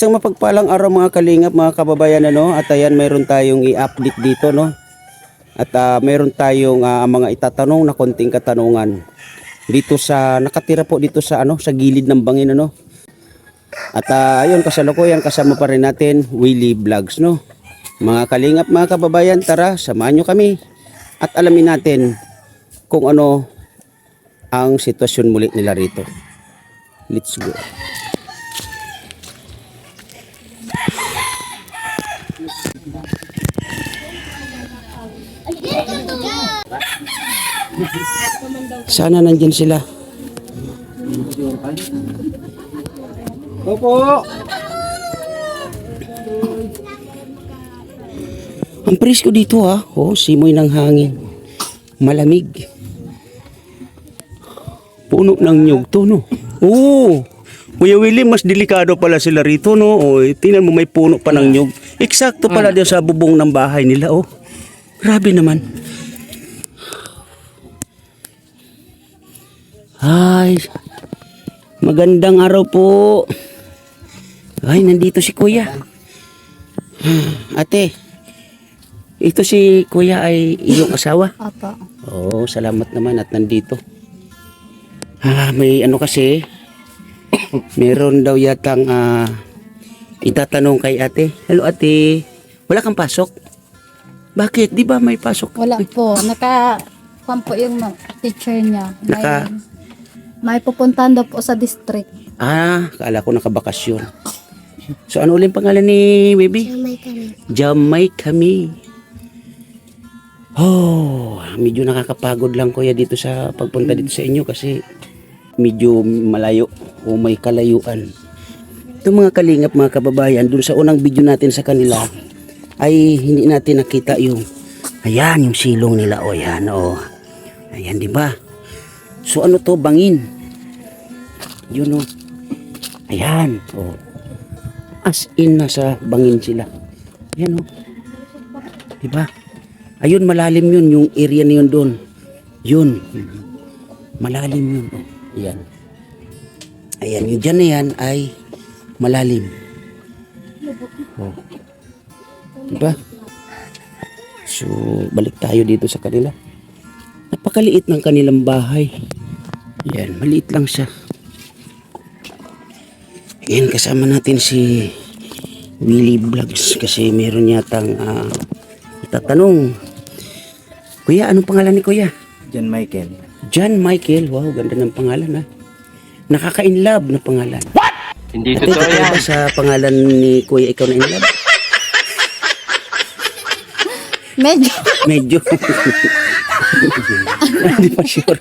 Isang mapagpalang araw mga kalingap, mga kababayan ano, at ayan mayroon tayong i-update dito no. At ah, mayroon tayong ah, mga itatanong na konting katanungan dito sa nakatira po dito sa ano sa gilid ng bangin ano. At ah, ayun kasalukuyan kasama pa rin natin Willie Vlogs no. Mga kalingap, mga kababayan, tara samahan nyo kami at alamin natin kung ano ang sitwasyon muli nila rito. Let's go. Sana nandyan sila. Opo. Ang presko dito ha. Oh, simoy ng hangin. Malamig. Puno ng nyug to no. Oo. Kuya Willie, mas delikado pala sila rito no. Oh, tingnan mo may puno pa ng nyug. Eksakto pala din sa bubong ng bahay nila oh. Grabe naman. Ay, magandang araw po. Ay, nandito si Kuya. Ate, ito si Kuya ay iyong asawa? Opo. Oo, salamat naman at nandito. Ah, may ano kasi, meron daw yatang ah, itatanong kay ate. Hello ate, wala kang pasok? Bakit? Di ba may pasok? Wala po. Naka, kwan po yung ma- teacher niya. Naka- may pupuntahan daw po sa district. Ah, kala ko nakabakasyon. So ano ulit pangalan ni baby? May kami. Jamay kami. Oh, medyo nakakapagod lang kuya dito sa pagpunta dito sa inyo kasi medyo malayo o may kalayuan. Ito mga kalingap mga kababayan, dun sa unang video natin sa kanila ay hindi natin nakita yung ayan yung silong nila o yan o. Ayan di ba? So ano to bangin? Yun o. Ayan o. As in nasa bangin sila. Ayan o. Di ba? Ayun, malalim yun, yung area na yun doon. Yun. Malalim yun. Oh, yan. Ayan, yung dyan na yan ay malalim. Oh. Diba? So, balik tayo dito sa kanila. Napakaliit ng kanilang bahay. Yan, maliit lang siya. Yan, kasama natin si Willie Vlogs kasi meron yatang ah, itatanong. Kuya, anong pangalan ni Kuya? John Michael. John Michael. Wow, ganda ng pangalan ha. Nakaka-inlove na pangalan. Hindi Ate, totoo totoo yan. ba sa pangalan ni Kuya ikaw na inlove? Medyo. Medyo. Hindi pa sure.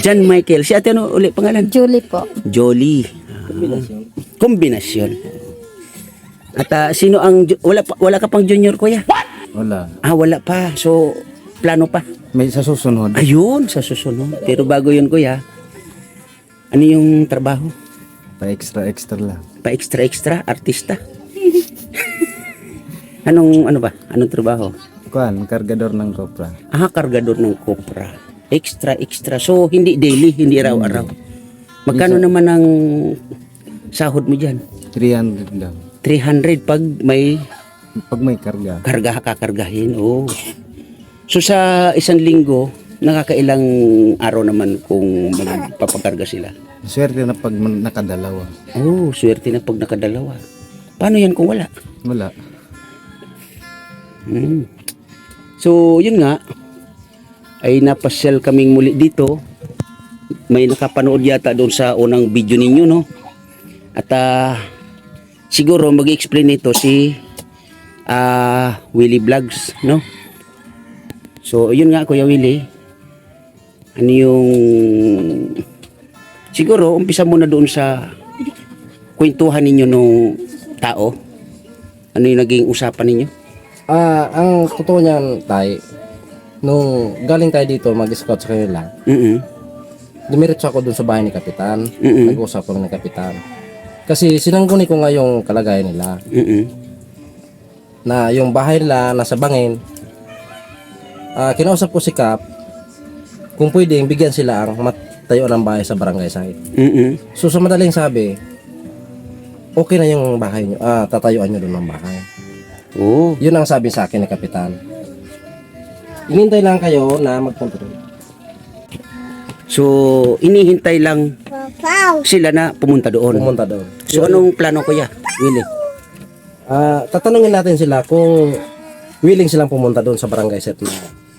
John Michael. Si ate ano ulit pangalan? Julie po. Jolie. Kombinasyon. Kombinasyon. At ah, sino ang ju- wala pa, wala ka pang junior kuya? Wala. Ah, wala pa. So plano pa. May sa susunod. Ayun, sa susunod. Pero bago yun, kuya, ano yung trabaho? Pa extra extra lang. Pa extra-extra, artista? Anong, ano ba? Anong trabaho? Kuan, kargador ng kopra. Ah, kargador ng kopra. Extra-extra. So, hindi daily, hindi araw-araw. Magkano naman ang sahod mo dyan? 300 lang. 300 pag may Pag may karga. karga kakargahin. Oh. So, sa isang linggo, nakakailang araw naman kung magpapakarga sila? Swerte na pag man- nakadalawa. Oh, swerte na pag nakadalawa. Paano yan kung wala? Wala. Hmm. So, yun nga, ay napasyal kaming muli dito. May nakapanood yata doon sa unang video ninyo, no? At ah, siguro mag-explain nito si ah, Willie Vlogs, no? So, yun nga, Kuya Willie. Ano yung... Siguro, umpisa muna doon sa kwentuhan ninyo nung tao. Ano yung naging usapan ninyo? Ah, ang totoo niyan, tay, nung galing tayo dito mag-scout sa kanila, Mm-mm. dumiretso ako dun sa bahay ni Kapitan. Mm-mm. Nag-usap kami ni Kapitan. Kasi sinangguni ko nga yung kalagayan nila Mm-mm. na yung bahay nila nasa bangin. Ah, kinausap ko si Kap kung pwedeng bigyan sila ang matayo ng bahay sa barangay site. Mm-mm. So sa madaling sabi, okay na yung bahay nyo, ah, tatayuan nyo doon ng bahay. Oo. Yun ang sabi sa akin ni Kapitan. Inintay lang kayo na magpunta doon. So, inihintay lang sila na pumunta doon. Pumunta doon. So, anong plano kuya? Willie? Ah, tatanungin natin sila kung willing silang pumunta doon sa barangay set na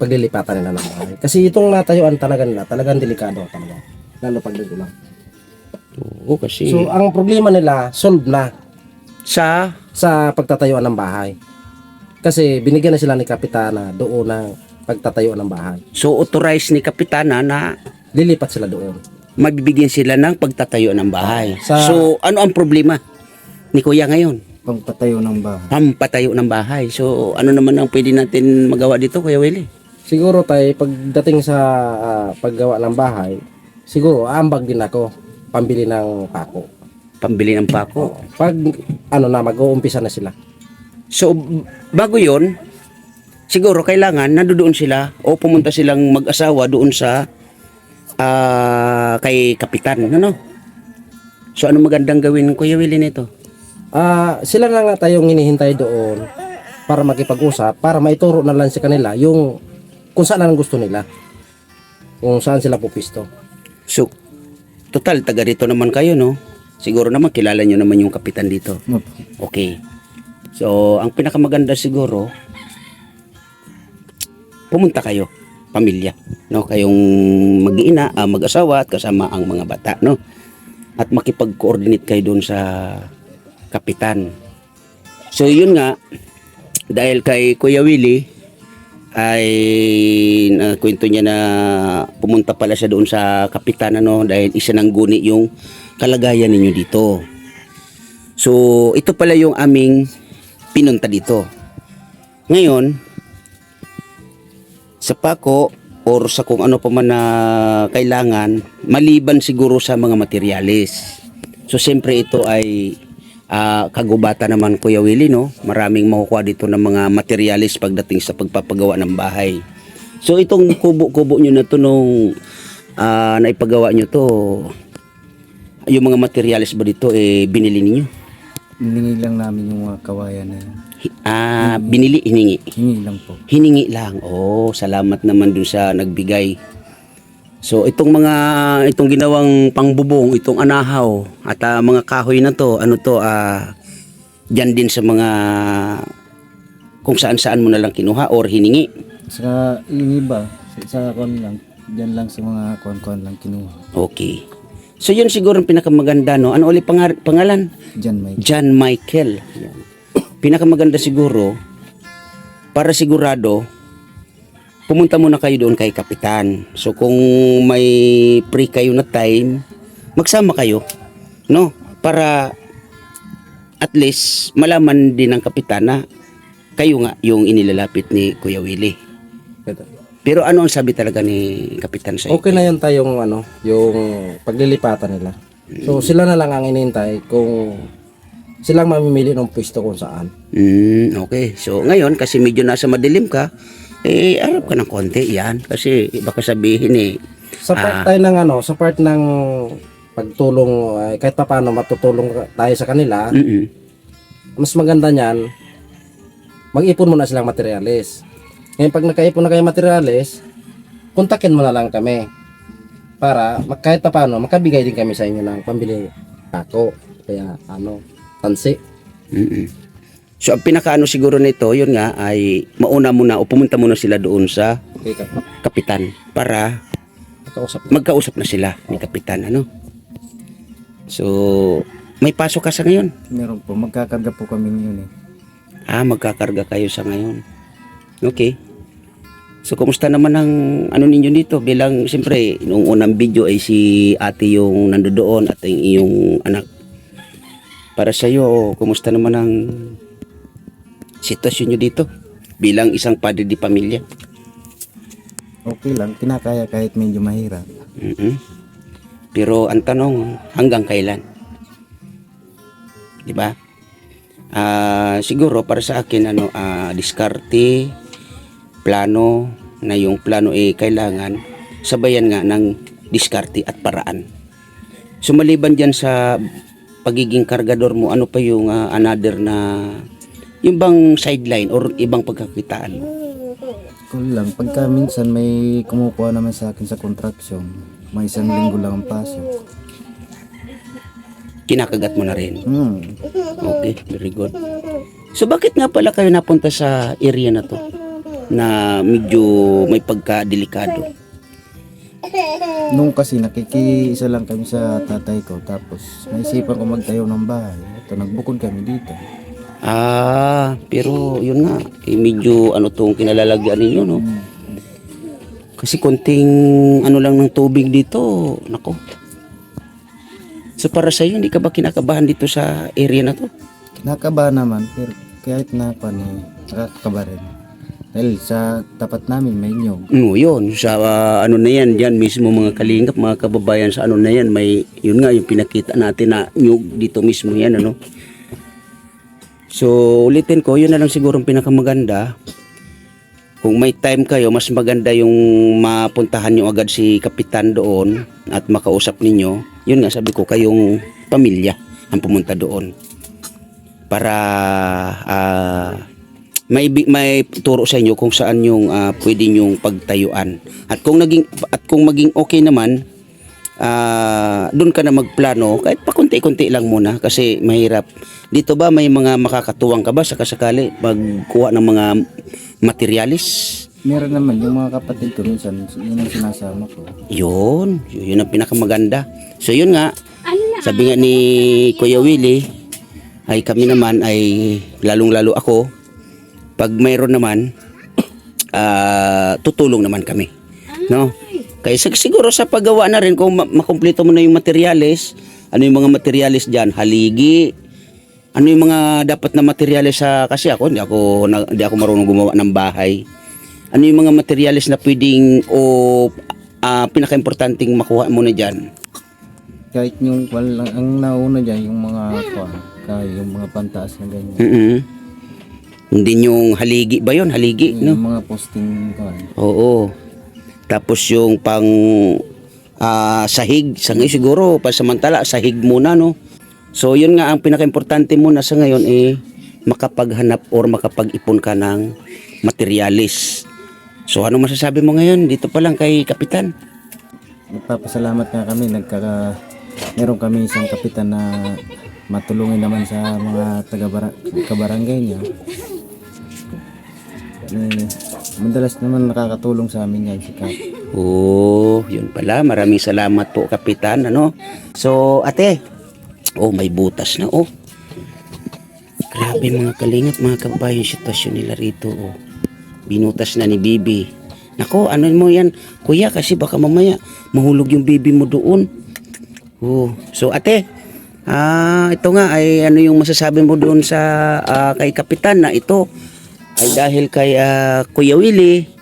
paglilipatan nila ng bahay. Kasi itong natayuan talaga nila, talagang delikado talaga. Lalo pag nagulang. Oo, kasi So, ang problema nila, solve na sa sa pagtatayuan ng bahay. Kasi binigyan na sila ni Kapitana doon ng pagtatayuan ng bahay. so authorized ni kapitana na Lilipat sila doon. magbibigyan sila ng pagtatayo ng bahay. Sa- So, ano ang problema ni kuya ngayon? Pagpatayo ng bahay. Pampatayo ng bahay. So, ano naman ang pwede natin magawa dito, Kuya Willie? Siguro tayo, pagdating sa ah, paggawa ng bahay, siguro aambag din ako pambili ng pako. Pambili ng pako. Pag ano na, mag-uumpisa na sila. So, bago yon siguro kailangan nandoon sila o pumunta silang mag-asawa doon sa ah, kay kapitan, ano? So, ano magandang gawin, Kuya Willie, nito? Ah, sila na nga tayong hinihintay doon para makipag-usap, para maituro na lang sa kanila yung kung saan ang gusto nila. Kung saan sila pupisto. So, total, taga rito naman kayo, no? Siguro naman, kilala nyo naman yung kapitan dito. Okay. So, ang pinakamaganda siguro, pumunta kayo, pamilya, no? Kayong mag-iina, ah, mag-asawa at kasama ang mga bata, no? At makipag-coordinate kayo doon sa kapitan. So, yun nga, dahil kay Kuya Willie, ay kwento niya na pumunta pala siya doon sa kapitan ano dahil isa ng guni yung kalagayan ninyo dito. So, ito pala yung aming pinunta dito. Ngayon, sa pako or sa kung ano pa man na kailangan, maliban siguro sa mga materialis. So, siyempre ito ay ah, kagubata naman Kuya Willie, no? Maraming makukuha dito ng mga materialis pagdating sa pagpapagawa ng bahay. So, itong kubo-kubo nyo na to nung ah, naipagawa nyo to, yung mga materialis ba dito eh binili ninyo? Hiningi lang namin yung mga kawayan na yun. Hi- Ah, binili, hiningi. Hingi lang po. Hiningi lang. Oh, salamat naman dun sa nagbigay. So, itong mga, itong ginawang pangbubong, itong anahaw, at ah, mga kahoy na to, ano to, ah, dyan din sa mga, kung saan-saan mo na lang kinuha or hiningi. Sa yung iba, sa, sa kon lang, dyan lang sa mga kon-kon lang kinuha. Okay. So, yun siguro ang pinakamaganda, no? Ano ulit pangar- pangalan? Dyan may John Michael. Yan. Pinakamaganda siguro, para sigurado, pumunta muna kayo doon kay Kapitan. So kung may free kayo na time, magsama kayo. No? Para at least malaman din ng Kapitan na kayo nga yung inilalapit ni Kuya Willie. Pero ano ang sabi talaga ni Kapitan sa Okay na yun tayong ano, yung paglilipatan nila. So sila na lang ang inintay kung silang mamimili ng pwesto kung saan. Mm, okay. So ngayon kasi medyo nasa madilim ka, eh arap ka ng konti yan kasi baka sabihin eh Sa part tayo ng ano, sa part ng pagtulong, ay kahit pa paano matutulong tayo sa kanila, mm mas maganda niyan, mag-ipon muna silang materialis. Ngayon pag nakaipon na kayo materialis, kontakin mo na lang kami para kahit pa paano makabigay din kami sa inyo ng pambili ako. Kaya ano, tansi. mm So ang pinakaano siguro nito, yun nga ay mauna muna o pumunta muna sila doon sa Okay ka. kapitan para Kausap. magkausap na sila ni kapitan ano. So may pasok ka sa ngayon. meron po. Magkakarga po kami yun eh. Ah, magkakarga kayo sa ngayon. Okay. So, kumusta naman ang ano ninyo dito? Bilang, siyempre, nung unang video ay si ate yung nandoon at yung iyong anak. Para sa iyo, kumusta naman ang sitwasyon nyo dito? Bilang isang padre di pamilya. Okay lang. Kinakaya kahit medyo mahirap. Mhm. Pero ang tanong, hanggang kailan? Di ba? Ah, siguro para sa akin ano, ah, diskarte, plano na yung plano eh kailangan sabayan nga ng diskarte at paraan. So maliban diyan sa pagiging kargador mo, ano pa yung ah, another na yung bang sideline or ibang pagkakitaan mo? Cool lang. Pagka minsan may kumukuha naman sa akin sa contraction, may isang linggo lang ang pasok. Kinakagat mo na rin. Hmm. Okay, very good. So bakit nga pala kayo napunta sa area na to? Na medyo may pagka-delikado. Nung kasi nakikiisa lang kami sa tatay ko, tapos naisipan ko magtayo ng bahay. Ito, nagbukod kami dito. Ah, pero yun nga, eh, medyo ano tong kinalalagyan ninyo, no? Kasi konting ano lang ng tubig dito, nako. So para sa iyo, hindi ka ba kinakabahan dito sa area na to? Nakaba naman, pero kahit na pa ni nakakaba rin. Dahil sa tapat namin may nyog. No, yun. Sa ah, ano na yan, dyan mismo mga kalingap, mga kababayan sa ano na yan, may, yun nga, yung pinakita natin na nyug dito mismo yan, ano. So, ulitin ko, yun na lang siguro ang pinakamaganda. Kung may time kayo, mas maganda yung mapuntahan nyo agad si Kapitan doon at makausap ninyo. Yun nga, sabi ko, kayong pamilya ang pumunta doon. Para ah, may may turo sa inyo kung saan yung ah, pwede yung pagtayuan. At kung naging at kung maging okay naman, ah doon ka na magplano kahit pakunti-kunti lang muna kasi mahirap. Dito ba may mga makakatuwang ka ba sa kasakali magkuha ng mga materialis? Meron naman yung mga kapatid ko minsan, yun ang sinasama ko. Yun, yun ang pinakamaganda. So yun nga, sabi nga ni Kuya Willie, ay kami naman ay lalong-lalo ako, pag mayroon naman, ah, tutulong naman kami. No? Kaya sig- siguro sa paggawa na rin, kung ma- makumpleto mo na yung materials, ano yung mga materials dyan? Haligi, ano yung mga dapat na materials sa, kasi ako, hindi ako, na, hindi ako marunong gumawa ng bahay. Ano yung mga materials na pwedeng o ah, pinaka-importanting makuha mo na dyan? Kahit yung, walang, ang nauna dyan, yung mga, kuwan, kaya yung mga pantaas na ganyan. mm Hindi yung haligi ba yon Haligi, no? Yung mga posting, kuwan. Oo. Tapos yung pang ah, sahig, sa ngayon siguro, pasamantala, sahig muna, no? So, yun nga, ang pinaka-importante muna sa ngayon eh, makapaghanap or makapag-ipon ka ng materialis. So, ano masasabi mo ngayon? Dito pa lang kay Kapitan. Nagpapasalamat nga kami, nagkaka, meron kami isang kapitan na matulungin naman sa mga taga kabarangay niya. Eh, madalas naman nakakatulong sa amin yan si Kap. Oh, yun pala. Maraming salamat po, Kapitan. Ano? So, ate. Oh, may butas na, oh. Grabe mga kalingap, mga kabayo, yung sitwasyon nila rito, oh. Binutas na ni Bibi. Nako, ano mo yan, kuya, kasi baka mamaya mahulog yung bibi mo doon. Oh, so ate, ah, ito nga ay ano yung masasabi mo doon sa ah, kay Kapitan na ito ay dahil kay ah, Kuya Willie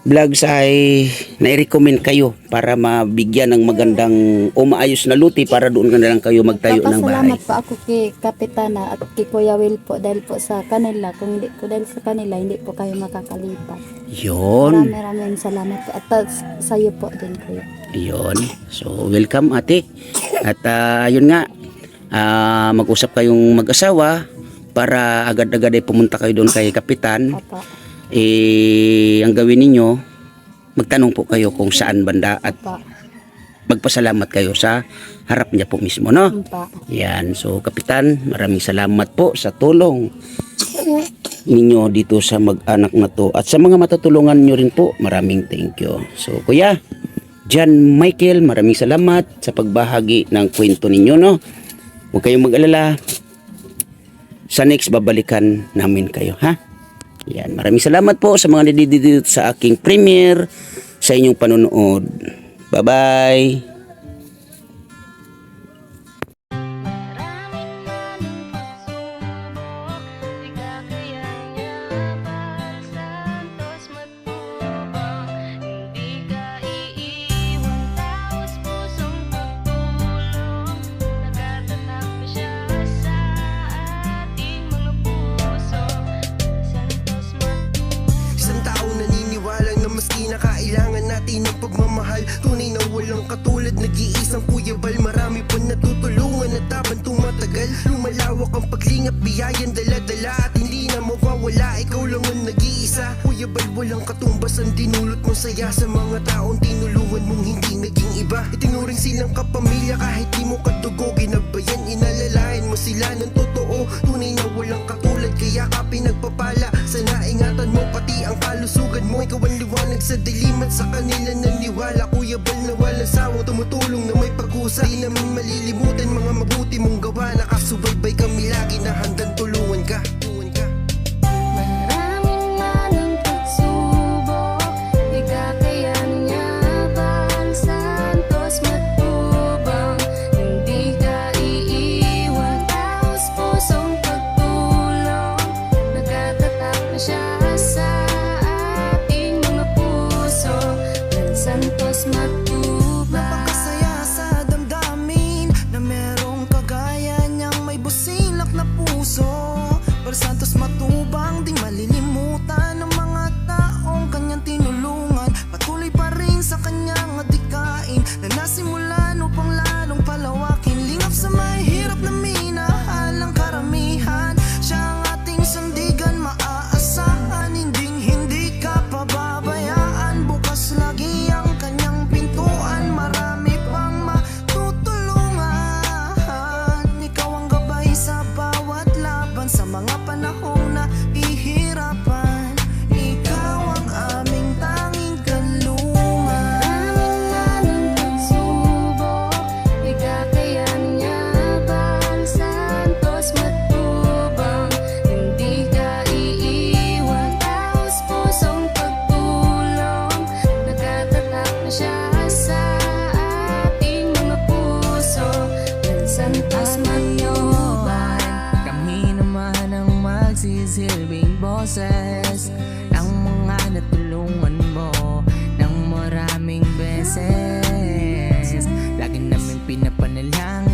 vlogs ay nai-recommend kayo para mabigyan ng magandang o maayos na luti para doon na lang kayo magtayo ng bahay. Papasalamat po ako kay Kapitana at kay Kuya Will po dahil po sa kanila. Kung hindi po dahil sa kanila, hindi po kayo makakalipat. Yun. Maraming maraming salamat po. At uh, sa iyo po din, Kuya. Yun. So, welcome ate. At ah, yun nga, ah, mag-usap kayong mag-asawa para agad-agad ay pumunta kayo doon kay Kapitan. Opo. Eh, ang gawin ninyo, magtanong po kayo kung saan banda at Opo. magpasalamat kayo sa harap niya po mismo, no? Opo. Yan. So, Kapitan, maraming salamat po sa tulong ninyo dito sa mag-anak na to. At sa mga matutulungan nyo rin po, maraming thank you. So, Kuya, John Michael, maraming salamat sa pagbahagi ng kwento ninyo, no? Huwag kayong mag-alala. Sa next, babalikan namin kayo, ha? Yan. Maraming salamat po sa mga nandito sa aking premiere, sa inyong panonood. Bye-bye! mga taong tinulungan mong hindi naging iba. Itinuring silang kapamilya kahit di mo kadugo. Ginabayan, inalalayan mo sila ng totoo. Tunay na walang katulad kaya ka pinagpapala. Sana ingatan mo pati ang kalusugan mo. Ikaw ang liwanag sa dilim at sa kanila naniwala. Kuya Bal na walang sawang tumutulong na may pag-usa Di namin malilimutan mga mabuti mong gawa. Nakasubaybay kami lagi na handang tulungan ka. pa na lang.